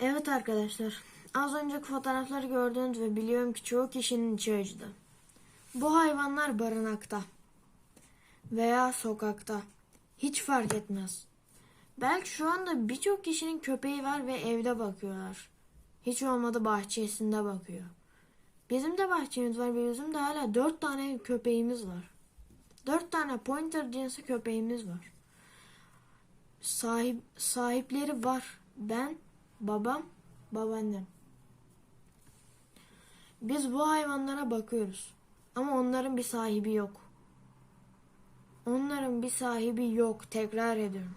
Evet arkadaşlar, az önceki fotoğrafları gördünüz ve biliyorum ki çoğu kişinin içi acıdı. Bu hayvanlar barınakta veya sokakta. Hiç fark etmez. Belki şu anda birçok kişinin köpeği var ve evde bakıyorlar. Hiç olmadı bahçesinde bakıyor. Bizim de bahçemiz var ve bizim de hala dört tane köpeğimiz var. Dört tane pointer cinsi köpeğimiz var. Sahip, sahipleri var. Ben, babam, babaannem. Biz bu hayvanlara bakıyoruz. Ama onların bir sahibi yok. Onların bir sahibi yok. Tekrar ediyorum.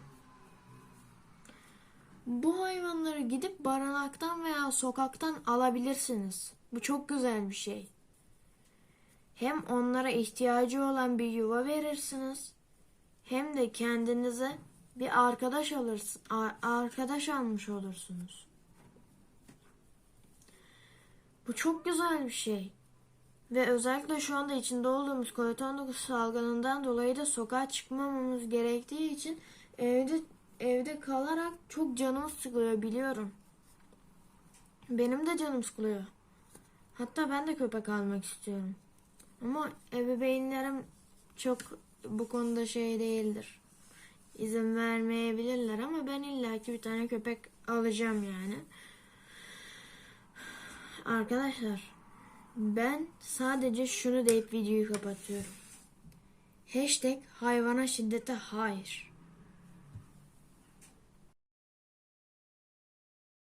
Bu hayvanları gidip barınaktan veya sokaktan alabilirsiniz. Bu çok güzel bir şey. Hem onlara ihtiyacı olan bir yuva verirsiniz. Hem de kendinize bir arkadaş alırsın, arkadaş almış olursunuz. Bu çok güzel bir şey. Ve özellikle şu anda içinde olduğumuz COVID-19 salgınından dolayı da sokağa çıkmamamız gerektiği için evde evde kalarak çok canımız sıkılıyor biliyorum. Benim de canım sıkılıyor. Hatta ben de köpek almak istiyorum. Ama ebeveynlerim çok bu konuda şey değildir. İzin vermeyebilirler ama ben illaki bir tane köpek alacağım yani. Arkadaşlar ben sadece şunu deyip videoyu kapatıyorum. Hashtag hayvana şiddete hayır.